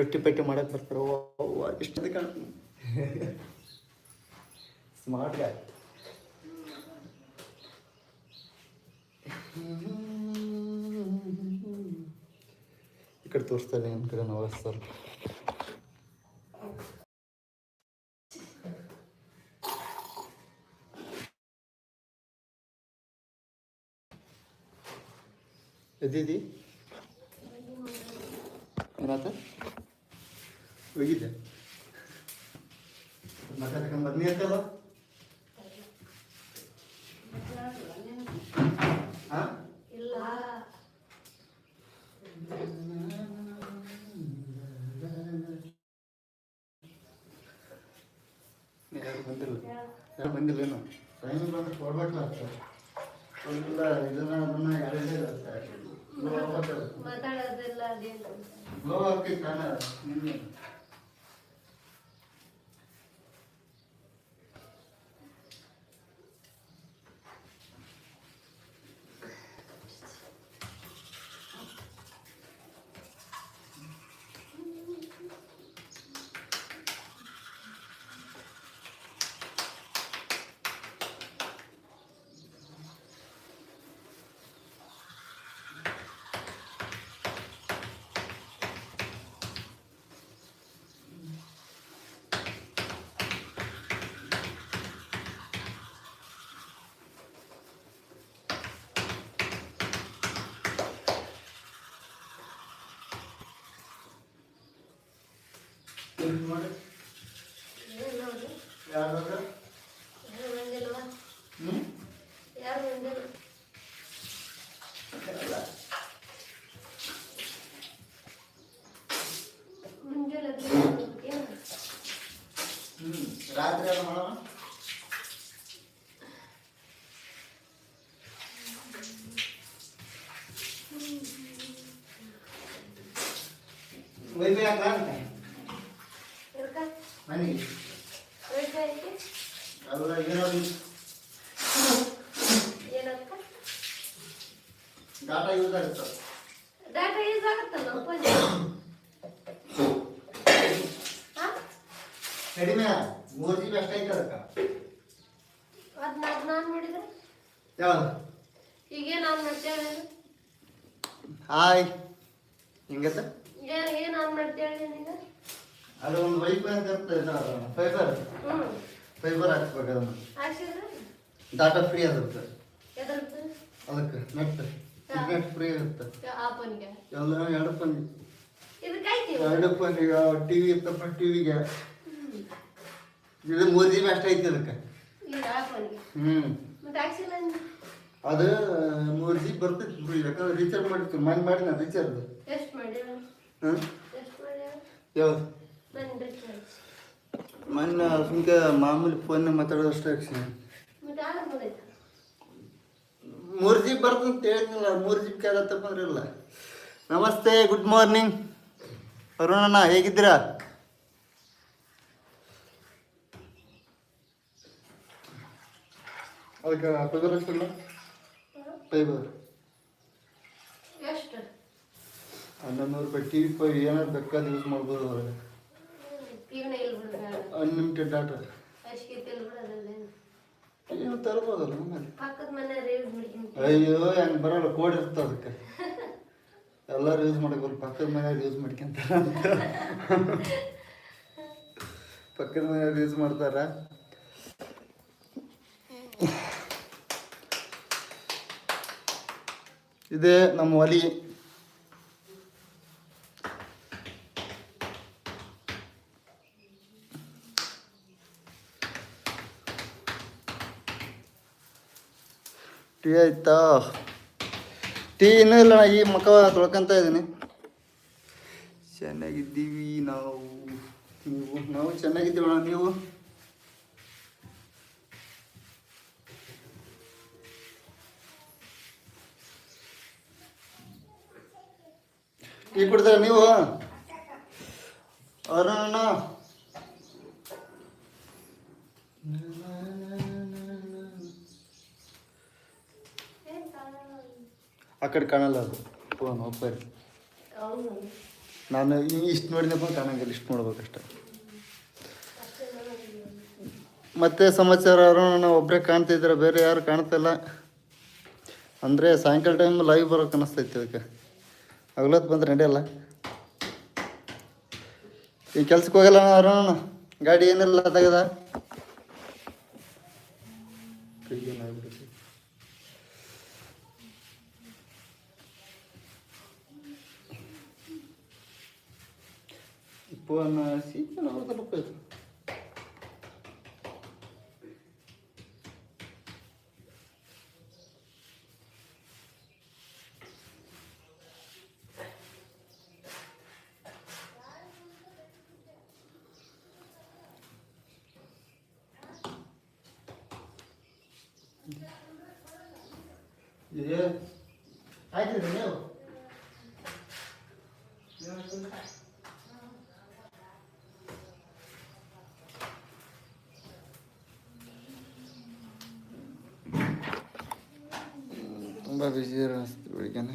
ರೊಟ್ಟಿ ಪಟ್ಟಿ ಮಾಡಕ್ಕೆ ಬರ್ತಾರೆ. ಎಷ್ಟು ಕಾಣ ಸ್ಮಾರ್ಟ್ ಗಾಯ್ ಈ ಕಡೆ ತೋರಿಸ್ತಾರೆ ನಿಮ್ಮ ಕಡೆ ನಾವು ಸರ್ ಎದ್ದಿದ್ದಿ ಏನಾತ ಹೋಗಿದ್ದೆ. ಮತ್ತೆ ಬನ್ನಿ ಅಂತಲ್ಲ ಹಾಂ ಇಲ್ಲ ಯಾರು ಬಂದಿಲ್ಲ? ಯಾರು ಬಂದಿಲ್ಲ ಏನು? ಟೈಮ್ ಬಂದು ಕೊಡ್ಬೇಕಲ್ಲ ಇಲ್ಲ ಇದನ್ನ ಅದನ್ನ ಯಾರೇ ಮಾತಾಡೋದೆಲ್ಲ ಗ್ಲೋ ಹಾಕಿ ಕಾಣ ನೋಡಿ ಯಾರು ಯಾರು ಬಂದಿಲ್ವಾ ಹ್ಞೂ ಯಾರು ಬಂದಿಲ್ಲ ಮುಂಜಾನೆ ಎದ್ದು ಏನು ಹ್ಞೂ ರಾತ್ರಿ ಎಲ್ಲ ಮಾಡೋಣ ವೈಫೈ ಹಾಕ ಎದಕ್ಕ ಅಲ್ಲ ಏನಾದ್ರು ಏನಕ್ಕ ಡಾಟಾ ಯೂಸ್ ಆಗುತ್ತೆ ಡಾಟಾ ಯೂಸ್ ಆಗುತ್ತಲ್ಲ ಕಡಿಮೆ ಮೂರು ಜಿ ಬಿ ಅಷ್ಟೈತೆ ಅದಕ್ಕೆ. ಅದು ನಾನು ಮಾಡಿದ್ರೆ ಯಾವ್ದು ಈಗೇನು ಆನ್ ಮಾಡ್ತೇವೆ ಹಾಯ್ ಹಿಂಗತ್ತ ಏನು ಏನು ಆನ್ ಮಾಡ್ತೇವೆ ನೀನು? ಅದು ಒಂದು ವೈಫೈ ಅಂತ ಇರ್ತದೆ ಫೈಬರ್ ಹ್ಞೂ ಫೈಬರ್ ಹಾಕ್ಬೇಕು ಅದನ್ನು ಹಾಕ್ಸಿದ್ರೆ ಡಾಟಾ ಫ್ರೀ ಆಗಿರುತ್ತೆ ಎದರುತ್ತೆ ಅದಕ್ಕೆ ನೆಟ್ ನೆಟ್ ಫ್ರೀ ಇರುತ್ತೆ ಆ ಫೋನ್ಗೆ ಎಲ್ಲ ಎರಡು ಫೋನ್ ಇದಕ್ಕೆ ಐತಿ ಎರಡು ಫೋನ್ ಈಗ ಟಿ ವಿ ಇರ್ತಪ್ಪ ಟಿ ವಿಗೆ ಇದು ಮೂರು ಜಿ ಬಿ ಅಷ್ಟೇ ಐತಿ ಅದಕ್ಕೆ ಈಗ ಆ ಫೋನ್ಗೆ ಹ್ಞೂ ಮತ್ತೆ ಹಾಕ್ಸಿಲ್ಲ ಅಂದೆ. ಅದು ಮೂರು ಜಿ ಬಿ ಬರ್ತೈತಿ ಬಿಡಿ ಯಾಕಂದ್ರೆ ರೀಚಾರ್ಜ್ ಮಾಡಿರ್ತೀವಿ ಮನೆ ಮಾಡಿ ನಾನು ರೀಚಾರ್ಜ್ ಎಷ್ಟು ಮಾಡ್ಯಾವ ಹಾಂ ಎಷ್ಟು ಮಾಡ್ಯಾವ ಯಾವ್ದು ನನ್ನ ರಿಚಾರ್ಜ್ ಮೊನ್ನೆ ಸುಮ್ಕೆ ಮಾಮೂಲಿ ಫೋನ್ ಮಾತಾಡೋದು ಅಷ್ಟೇ ಅಕ್ಷಿ. ಮೂರು ಜಿ ಬಿ ಅಂತ ಹೇಳಿದ್ನಲ್ಲ ಮೂರು ಜಿ ಬಿ ಕೇಳತ್ತಪ್ಪ ಅಂದ್ರೆ ನಮಸ್ತೆ ಗುಡ್ ಮಾರ್ನಿಂಗ್ ಅರುಣಣ್ಣ ಹೇಗಿದ್ದೀರಾ? ಅದಕ್ಕೆ ಫೈಬರ್ ಅಷ್ಟಲ್ಲ ಫೈಬರ್ ಎಷ್ಟು? ಹನ್ನೊಂದು ರೂಪಾಯಿ ಟಿ ವಿ ಪೈ ಏನಾದ್ರು ಬೇಕಾದ ಯೂಸ್ ಮಾಡ್ಬೋದು ಅವ್ರಿಗೆ ಅನ್ಲಿಮಿಟೆಡ್ ಡಾಟಾ ಏನು ತರ್ಬೋದಲ್ಲ ನಮ್ಮಲ್ಲಿ ಅಯ್ಯೋ ಹೆಂಗೆ ಬರಲ್ಲ ಕೋಡ್ ಇರ್ತದೆ ಅದಕ್ಕೆ. ಎಲ್ಲರೂ ಯೂಸ್ ಮಾಡಕ್ಕೆ ಬರಲ್ಲ ಪಕ್ಕದ ಮನೆಯವ್ರು ಯೂಸ್ ಮಾಡ್ಕೊಂತಾರ ಪಕ್ಕದ ಮನೆಯವ್ರು ಯೂಸ್ ಮಾಡ್ತಾರ. ಇದೇ ನಮ್ಮ ಒಲಿ. ಟೀ ಆಯ್ತಾ? ಟೀ ಇನ್ನೂ ಇಲ್ಲ ಈ ಮುಖ ತೊಳ್ಕೊಂತ ಇದ್ದೀನಿ. ಚೆನ್ನಾಗಿದ್ದೀವಿ ನಾವು. ನೀವು, ನಾವು ಚೆನ್ನಾಗಿದ್ದೀವಣ್ಣ ನೀವು? ಟೀ ಕುಡ್ದಾರ ನೀವು? ಅರುಣ ಆ ಕಡೆ ಕಾಣಲ್ಲ ಅದು. ಫೋನ್ ನಾನು ಇಷ್ಟು ನೋಡಿದಪ್ಪ ಕಾಣಂಗಿಲ್ಲ, ಇಷ್ಟು ನೋಡ್ಬೇಕಷ್ಟೆ. ಮತ್ತೆ ಸಮಾಚಾರ ನಾನು ಒಬ್ಬರೇ ಕಾಣ್ತಿದ್ರೆ ಬೇರೆ ಯಾರು ಕಾಣ್ತಿಲ್ಲ ಅಂದರೆ ಸಾಯಂಕಾಲ ಟೈಮ್ ಲೈವ್ ಬರೋಕೆ ಅನ್ನಿಸ್ತೈತಿ ಅದಕ್ಕೆ ಅಗ್ಲತ್ ಬಂದ್ರೆ ನಡೆಯಲ್ಲ. ಈ ಕೆಲ್ಸಕ್ಕೆ ಹೋಗಲ್ಲ ಅರುಣ ಗಾಡಿ ಏನಿಲ್ಲ ತೆಗೆದ? ಫೋನ್ ಸೀಸನ್ ಅವ್ರದಲ್ಲಪ್ಪ ಇದು ಇದೆ ಆಯ್ತು ನೀವು ತುಂಬ বা বিজয়ের এখানে